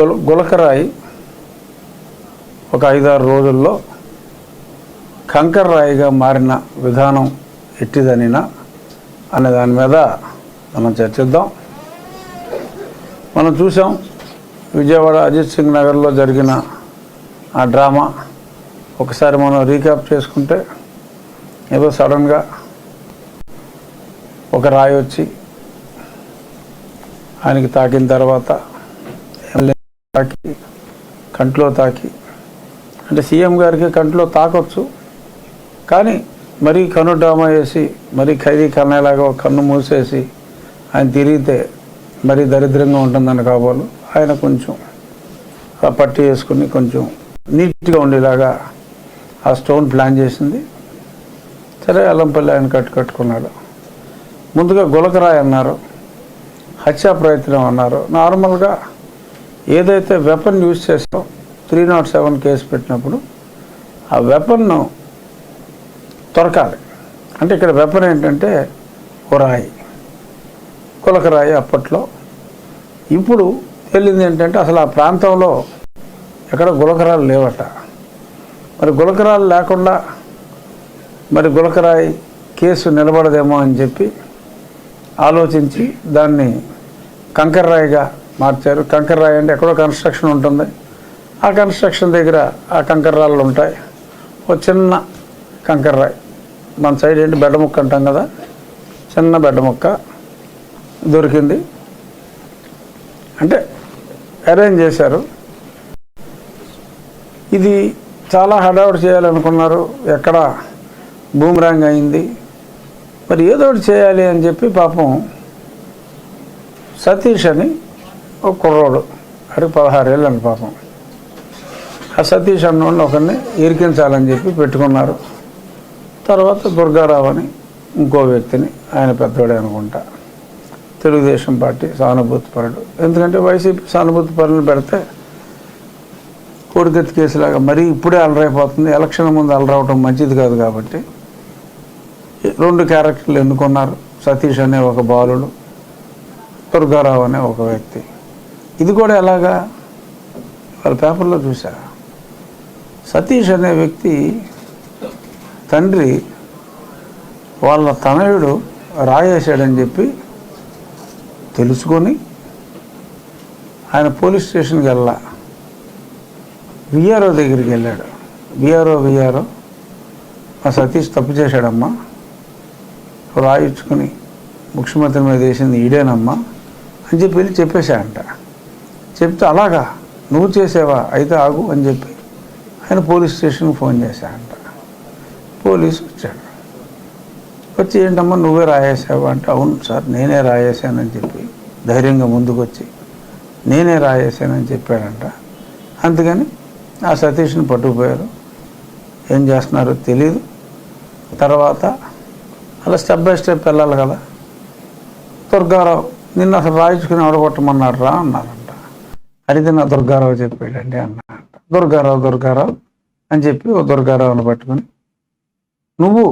గుల గులకరాయి ఒక ఐదారు రోజుల్లో కంకర రాయిగా మారిన విధానం ఎట్టిదనినా అనే దాని మీద మనం చర్చిద్దాం. మనం చూసాం విజయవాడ అజిత్ సింగ్ నగర్లో జరిగిన ఆ డ్రామా. ఒకసారి మనం రీక్యాప్ చేసుకుంటే ఏదో సడన్గా ఒక రాయి వచ్చి ఆయనకి తాకిన తర్వాత తాకి కంట్లో తాకి. అంటే సీఎం గారికి కంట్లో తాకొచ్చు కానీ మరీ కన్ను డ్రామా వేసి మరీ ఖైదీ కన్నేలాగా కన్ను మూసేసి ఆయన తిరిగితే మరీ దరిద్రంగా ఉంటుందని కాబోలు. ఆయన కొంచెం ఆ పట్టి వేసుకుని కొంచెం నీట్గా ఉండేలాగా ఆ స్టోన్ ప్లాన్ చేసింది. సరే అల్లంపల్లి ఆయన కట్టు కట్టుకున్నాడు. ముందుగా గులకరాయి అన్నారు హత్యా ప్రయత్నం అన్నారు. నార్మల్గా ఏదైతే వెపన్ యూజ్ చేస్తాం త్రీ నాట్ సెవెన్ కేసు పెట్టినప్పుడు ఆ వెపన్ను దొరకాలి అంటే ఇక్కడ వెపన్ ఏంటంటే ఓ రాయి. కులకరాయి అప్పట్లో. ఇప్పుడు తేలింది ఏంటంటే అసలు ఆ ప్రాంతంలో ఎక్కడ గులకరాలు లేవట. మరి గులకరాలు లేకుండా మరి గులకరాయి కేసు నిలబడదేమో అని చెప్పి ఆలోచించి దాన్ని కంకర్రాయిగా మార్చారు. కంకర రాయి అంటే ఎక్కడో కన్స్ట్రక్షన్ ఉంటుంది. ఆ కన్స్ట్రక్షన్ దగ్గర ఆ కంకర రాళ్ళు ఉంటాయి. ఒక చిన్న కంకర రాయి. మన సైడ్ ఏంటి? బెడ్డ ముక్క అంటాం కదా. చిన్న బెడ్డ ముక్క దొరికింది. అంటే అరేంజ్ చేశారు. ఇది చాలా హడావుడు చేయాలనుకున్నారు. ఎక్కడ బూమరాంగ్ అయింది. మరి ఏదో ఒకటి చేయాలి అని చెప్పి పాపం సతీష్ అని ఒక కుర్రోడు. అడిగి పదహారేళ్ళు అని పాపం. ఆ సతీష్ అన్నోడిని ఒకరిని ఇరికించాలని చెప్పి పెట్టుకున్నారు. తర్వాత దుర్గారావు అని ఇంకో వ్యక్తిని ఆయన పెద్దవాడే అనుకుంటా. తెలుగుదేశం పార్టీ సానుభూతిపరుడు ఎందుకంటే వైసీపీ సానుభూతి పరులను పెడితే కోడికత్తి కేసులాగా మరీ ఇప్పుడే అలరైపోతుంది. ఎలక్షన్ ముందు అలరవటం మంచిది కాదు కాబట్టి. రెండు క్యారెక్టర్లు ఎన్నుకున్నారు. సతీష్ అనే ఒక బాలుడు దుర్గారావు అనే ఒక వ్యక్తి. ఇది కూడా ఎలాగా? వాళ్ళ పేపర్లో చూసా సతీష్ అనే వ్యక్తి తండ్రి వాళ్ళ తనయుడు రాయేశాడని చెప్పి తెలుసుకొని ఆయన పోలీస్ స్టేషన్కి వెళ్ళా. విఆర్ఓ దగ్గరికి వెళ్ళాడు. విఆర్ఓ విఆర్ఓ మా సతీష్ తప్పు చేశాడమ్మా. రాయించుకుని ముఖ్యమంత్రి మీద వేసింది ఈడేనమ్మా అని చెప్పి వెళ్ళి చెప్పేశాడంట. చెప్తే అలాగా నువ్వు చేసేవా? అయితే ఆగు అని చెప్పి ఆయన పోలీస్ స్టేషన్కి ఫోన్ చేశాడంట. పోలీసు వచ్చాడు. వచ్చి ఏంటమ్మా నువ్వే రాయేసావా అంటే అవును సార్ నేనే రాయేశానని చెప్పి ధైర్యంగా ముందుకు వచ్చి నేనే రాయేశానని చెప్పాడంట. అందుకని ఆ సతీష్ని పట్టుకుపోయారు. ఏం చేస్తున్నారో తెలియదు తర్వాత అలా స్టెప్ బై స్టెప్ వెళ్ళాలి కదా. దుర్గారావు నిన్న అసలు రాయించుకుని ఆడగొట్టమన్నారు రా అన్నారు. అడిగితే నా దుర్గారావు చెప్పాడండి అన్న. దుర్గారావు దుర్గారావు అని చెప్పి ఓ దుర్గారావుని పట్టుకుని నువ్వు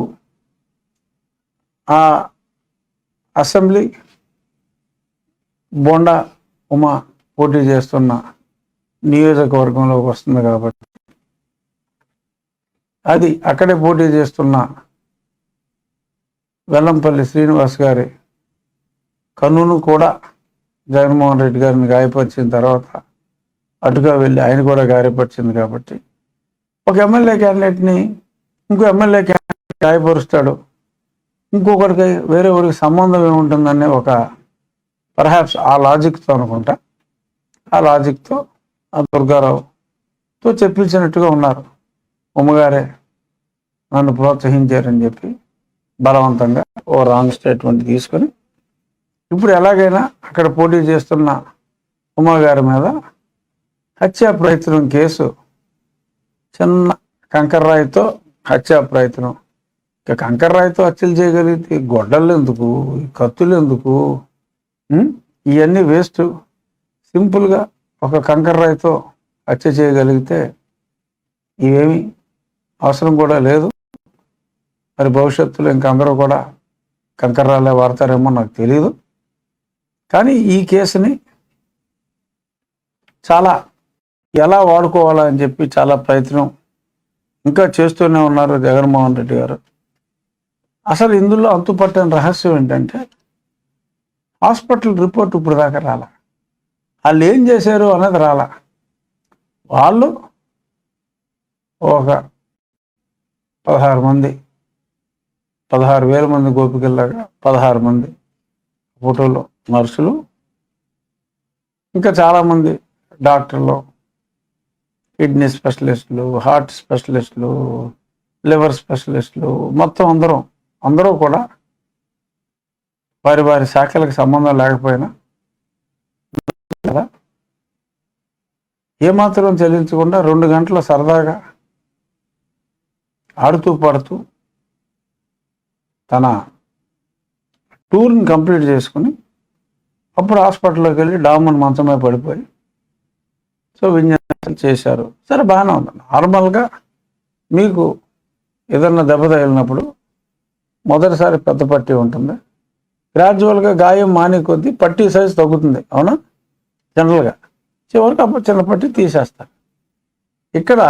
ఆ అసెంబ్లీ బోండా ఉమా పోటీ చేస్తున్న నియోజకవర్గంలోకి వస్తుంది కాబట్టి అది అక్కడే పోటీ చేస్తున్న వెల్లంపల్లి శ్రీనివాస్ గారి కన్నును కూడా జగన్మోహన్ రెడ్డి గారిని గాయపరిచిన తర్వాత అటుగా వెళ్ళి ఆయన కూడా గాయపరిచింది కాబట్టి ఒక ఎమ్మెల్యే క్యాండిడేట్ని ఇంకో ఎమ్మెల్యే క్యాండిడేట్ గాయపరుస్తాడు. ఇంకొకరికి వేరే ఊరికి సంబంధం ఏముంటుందనే ఒక పర్హాప్స్ ఆ లాజిక్తో అనుకుంటా. ఆ లాజిక్తో ఆ దుర్గారావుతో చెప్పించినట్టుగా ఉన్నారు. ఉమ్మగారే నన్ను ప్రోత్సహించారని చెప్పి బలవంతంగా ఓ రాంగ్ స్టేట్మెంట్ తీసుకొని ఇప్పుడు ఎలాగైనా అక్కడ పోటీ చేస్తున్న ఉమాగారి మీద హత్యా ప్రయత్నం కేసు చిన్న కంకర్రాయితో హత్యా ప్రయత్నం. ఇక కంకర్రాయితో హత్యలు చేయగలిగితే గొడ్డలు ఎందుకు కత్తులు ఎందుకు? ఇవన్నీ వేస్ట్. సింపుల్గా ఒక కంకర్రాయితో హత్య చేయగలిగితే ఇవేమి అవసరం కూడా లేదు. మరి భవిష్యత్తులో ఇంకందరూ కూడా కంకర్రాలే వాడతారేమో నాకు తెలియదు కానీ ఈ కేసుని చాలా ఎలా వాడుకోవాలని చెప్పి చాలా ప్రయత్నం ఇంకా చేస్తూనే ఉన్నారు జగన్మోహన్ రెడ్డి గారు. అసలు ఇందులో అంతుపట్టని రహస్యం ఏంటంటే హాస్పిటల్ రిపోర్ట్ ఇప్పుడు దాకా రాలా. వాళ్ళు ఏం చేశారు అనేది రాలా. వాళ్ళు ఒక పదహారు మంది పదహారు వేల మంది గోపికల్లాగా పదహారు మంది ఫోటోలో నర్సులు ఇంకా చాలామంది డాక్టర్లు కిడ్నీ స్పెషలిస్టులు హార్ట్ స్పెషలిస్టులు లివర్ స్పెషలిస్టులు మొత్తం అందరం అందరూ కూడా వారి వారి శాఖలకు సంబంధం లేకపోయినా కదా ఏమాత్రం చెల్లించకుండా రెండు గంటల సరదాగా ఆడుతూ పాడుతూ తన టూర్ని కంప్లీట్ చేసుకుని అప్పుడు హాస్పిటల్లోకి వెళ్ళి డామన్ మంచమే పడిపోయి సో విన్యాసం చేశారు. సరే బాగానే ఉంది. నార్మల్గా మీకు ఏదన్నా దెబ్బ తగిలినప్పుడు మొదటిసారి పెద్ద పట్టీ ఉంటుంది. గ్రాడ్యువల్గా గాయం మానే కొద్దీ పట్టీ సైజ్ తగ్గుతుంది. అవునా? జనరల్గా. చివరికి అప్పుడు చిన్న పట్టీ తీసేస్తారు. ఇక్కడ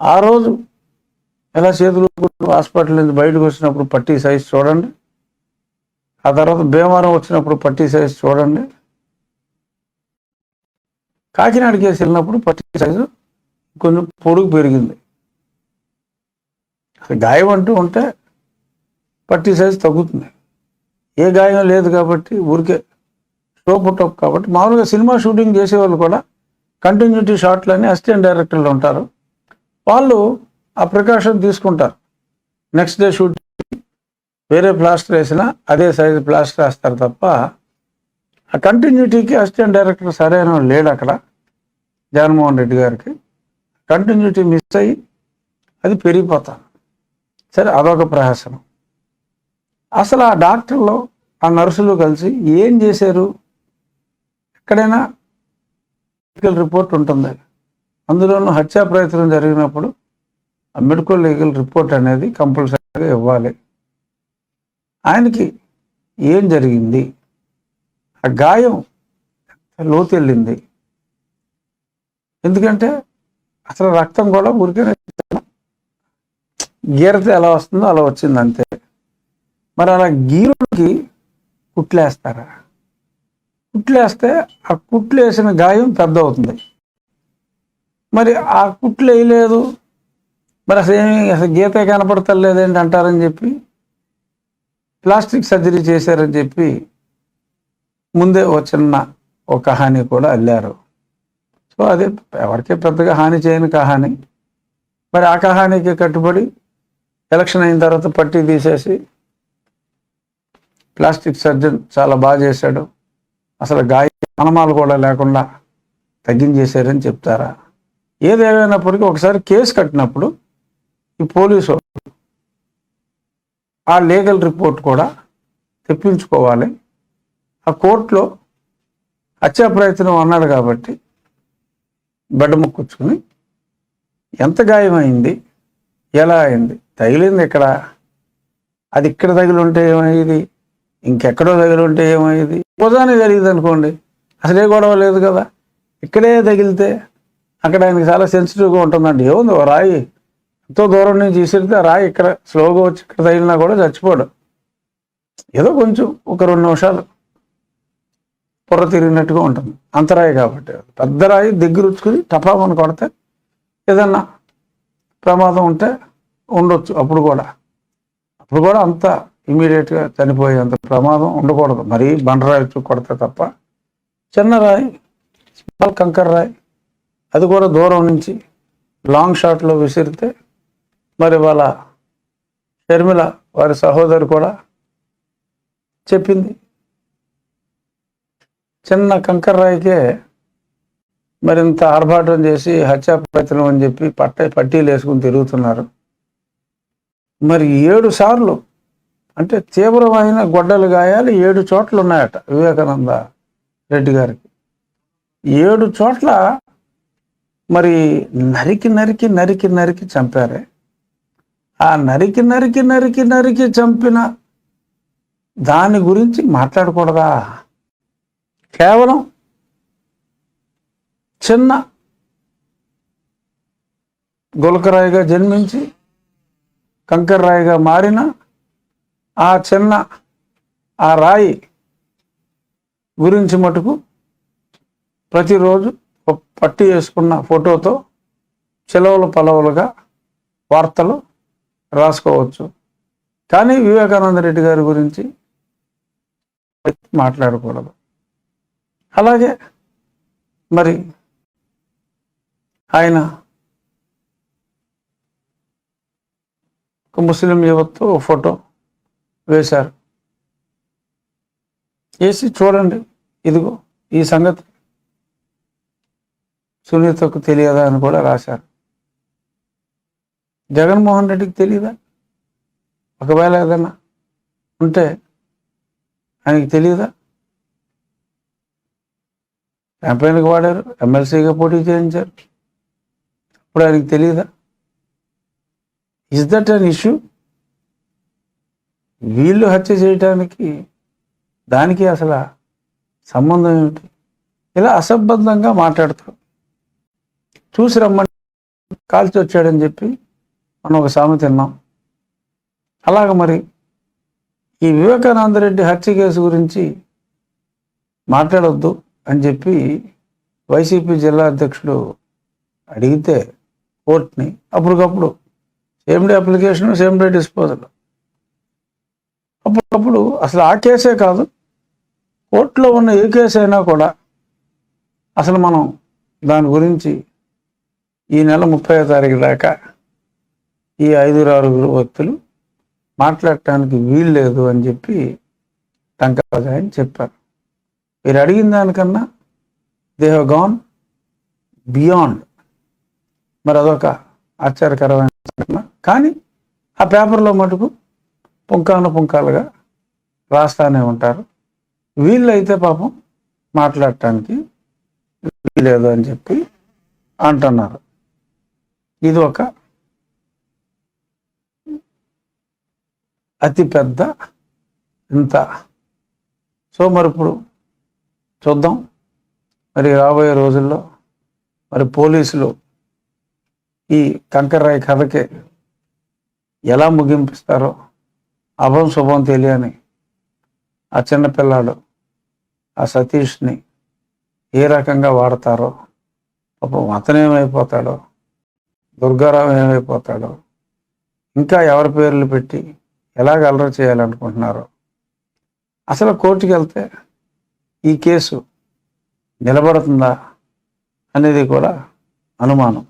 ఆ రోజు ఎలా చేతులు హాస్పిటల్ నుంచి బయటకు వచ్చినప్పుడు పట్టీ సైజ్ చూడండి. ఆ తర్వాత భీమవరం వచ్చినప్పుడు పట్టీ సైజ్ చూడండి. కాకినాడ కేసు వెళ్ళినప్పుడు పట్టీ సైజు కొంచెం పొడుగు పెరిగింది. గాయం అంటూ ఉంటే పట్టీ సైజు తగ్గుతుంది. ఏ గాయం లేదు కాబట్టి ఊరికే షో పుట్టప్ కాబట్టి మామూలుగా సినిమా షూటింగ్ చేసేవాళ్ళు కూడా కంటిన్యూటీ షాట్లు అని అసిస్టెంట్ డైరెక్టర్లు ఉంటారు. వాళ్ళు ఆ ప్రికాషన్ తీసుకుంటారు. నెక్స్ట్ డే షూట్ వేరే ప్లాస్టర్ వేసినా అదే సైజు ప్లాస్టర్ వేస్తారు తప్ప ఆ కంటిన్యూటీకి అసిస్టెంట్ డైరెక్టర్ సరైన లేడు అక్కడ జగన్మోహన్ రెడ్డి గారికి. కంటిన్యూటీ మిస్ అయ్యి అది పెరిగిపోతాను. సరే అదొక ప్రహసనం. అసలు ఆ డాక్టర్లు ఆ నర్సులు కలిసి ఏం చేశారు? ఎక్కడైనా మెడికల్ రిపోర్ట్ ఉంటుంది. అందులోనూ హత్యా ప్రయత్నం జరిగినప్పుడు ఆ మెడికల్ లీగల్ రిపోర్ట్ అనేది కంపల్సరీగా ఇవ్వాలి. ఆయనకి ఏం జరిగింది? ఆ గాయం లోతు వెళ్ళింది ఎందుకంటే అసలు రక్తం కూడా ఊరికే గీరతే ఎలా వస్తుందో అలా వచ్చింది అంతే. మరి అలా గీరుకి కుట్లేస్తారా? కుట్లేస్తే ఆ కుట్లు వేసిన గాయం పెద్ద అవుతుంది మరి ఆ కుట్లు వేయలేదు మరి అసలు ఏమి అసలు గీత కనపడతలేదేంటి అంటారని చెప్పి ప్లాస్టిక్ సర్జరీ చేశారని చెప్పి ముందే ఓ చిన్న ఒక కహాని కూడా అల్లారు. సో అదే ఎవరికే పెద్దగా హాని చేయని కహాని. మరి ఆ కహానికి కట్టుబడి ఎలక్షన్ అయిన తర్వాత పట్టి తీసేసి ప్లాస్టిక్ సర్జన్ చాలా బాగా చేశాడు. అసలు గాయ అనమాలు కూడా లేకుండా తగ్గించేశారని చెప్తారా? ఏదేమైనప్పటికీ ఒకసారి కేసు కట్టినప్పుడు ఈ పోలీసు ఆ లీగల్ రిపోర్ట్ కూడా తెప్పించుకోవాలి. ఆ కోర్టులో హత్యా ప్రయత్నం అన్నాడు కాబట్టి బెడ్డముక్కుచ్చుకుని ఎంత గాయమైంది ఎలా అయింది తగిలింది ఇక్కడ అది ఇక్కడ తగిలి ఉంటే ఏమయ్యేది ఇంకెక్కడో తగిలి ఉంటే ఏమయ్యేది ఉదాహరణ జరిగింది అనుకోండి అసలే గొడవ లేదు కదా ఇక్కడే తగిలితే అక్కడ ఆయనకి చాలా సెన్సిటివ్గా ఉంటుందండి. ఏముంది ఓ రాయి ఎంతో దూరం నుంచి విసిరితే రా రాయి ఇక్కడ స్లోగా వచ్చి ఇక్కడ తగిలినా కూడా చచ్చిపోడు. ఏదో కొంచెం ఒక రెండు నిమిషాలు పొర్ర తిరిగినట్టుగా ఉంటుంది. అంతరాయి కాబట్టి. పెద్ద రాయి దగ్గరుచ్చుకుని టపామని కొడితే ఏదన్నా ప్రమాదం ఉంటే ఉండొచ్చు అప్పుడు కూడా. అప్పుడు కూడా అంత ఇమీడియట్గా చనిపోయేంత ప్రమాదం ఉండకూడదు. మరీ బండరాయి వచ్చి కొడితే తప్ప. చిన్న రాయి స్మాల్ కంకర్ రాయి అది కూడా దూరం నుంచి లాంగ్ షాట్లో విసిరితే మరి వాళ్ళ షర్మిల వారి సహోదరి కూడా చెప్పింది. చిన్న కంకర్రాయికే మరింత ఆర్భాటం చేసి హత్యా ప్రయత్నం అని చెప్పి పట్ట పట్టీలు వేసుకుని తిరుగుతున్నారు. మరి ఏడు సార్లు అంటే తీవ్రమైన గొడ్డలు గాయాలు ఏడు చోట్ల ఉన్నాయట వివేకానంద రెడ్డి గారికి. ఏడు చోట్ల మరి నరికి నరికి నరికి నరికి చంపారే. ఆ నరికి నరికి నరికి నరికి చంపిన దాని గురించి మాట్లాడకూడదా? కేవలం చిన్న గులకరాయిగా జన్మించి కంకర్రాయిగా మారిన ఆ చిన్న ఆ రాయి గురించి మటుకు ప్రతిరోజు పట్టి వేసుకున్న ఫోటోతో చెలవులు పలవలుగా వార్తలు రాసుకోవచ్చు. కానీ వివేకానంద రెడ్డి గారి గురించి మాట్లాడకూడదు. అలాగే మరి ఆయన ఒక ముస్లిం యువతతో ఫోటో వేశారు. వేసి చూడండి ఇదిగో ఈ సంగతి సునీతకు తెలియదా అని కూడా రాశారు. జగన్మోహన్ రెడ్డికి తెలియదా ఒకవేళ ఏదన్నా ఉంటే ఆయనకి తెలియదా క్యాంపెయిన్కి వాడారు ఎమ్మెల్సీగా పోటీ చేయించారు. ఇప్పుడు ఆయనకి తెలియదా ఇస్ దట్ అన్ ఇష్యూ వీళ్ళు హత్య చేయటానికి దానికి అసలు సంబంధం ఏమిటి? ఇలా అసంబద్ధంగా మాట్లాడతారు చూసి రమ్మని కాల్చి వచ్చాడని చెప్పి మనం ఒక సామెత తిన్నాం. అలాగ మరి ఈ వివేకానంద రెడ్డి హత్య కేసు గురించి మాట్లాడొద్దు అని చెప్పి వైసీపీ జిల్లా అధ్యక్షుడు అడిగితే కోర్టుని అప్పటికప్పుడు same day application same day disposal అప్పటికప్పుడు అసలు ఆ కేసే కాదు. కోర్టులో ఉన్న ఏ కేసు అయినా కూడా అసలు మనం దాని గురించి ఈ నెల ముప్పై తారీఖు దాకా ఈ ఐదుగురు ఆరుగురు వ్యక్తులు మాట్లాడటానికి వీలు లేదు అని చెప్పి టంకరాజు చెప్పారు. మీరు అడిగిన దానికన్నా దే హ్యావ్ గాన్ బియాండ్. మరి అదొక ఆశ్చర్యకరమైన సంఘటన. కానీ ఆ పేపర్లో మటుకు పుంకాను పుంకాలుగా రాస్తానే ఉంటారు. వీళ్ళు అయితే పాపం మాట్లాడటానికి లేదు అని చెప్పి అంటున్నారు. ఇది ఒక అతి పెద్ద ఇంత. సో మరి ఇప్పుడు చూద్దాం. మరి రాబోయే రోజుల్లో మరి పోలీసులు ఈ కంకర్రాయి కథకి ఎలా ముగింపిస్తారో అభం శుభం తెలియని ఆ చిన్నపిల్లాడు ఆ సతీష్ని ఏ రకంగా వాడతారో పాపం అతనేమైపోతాడో దుర్గారావు ఏమైపోతాడో ఇంకా ఎవరి పేర్లు పెట్టి ఎలాగ అలర చేయాలనుకుంటున్నారో. అసలు కోర్టుకి వెళ్తే ఈ కేసు నిలబడుతుందా అనేది కూడా అనుమానం.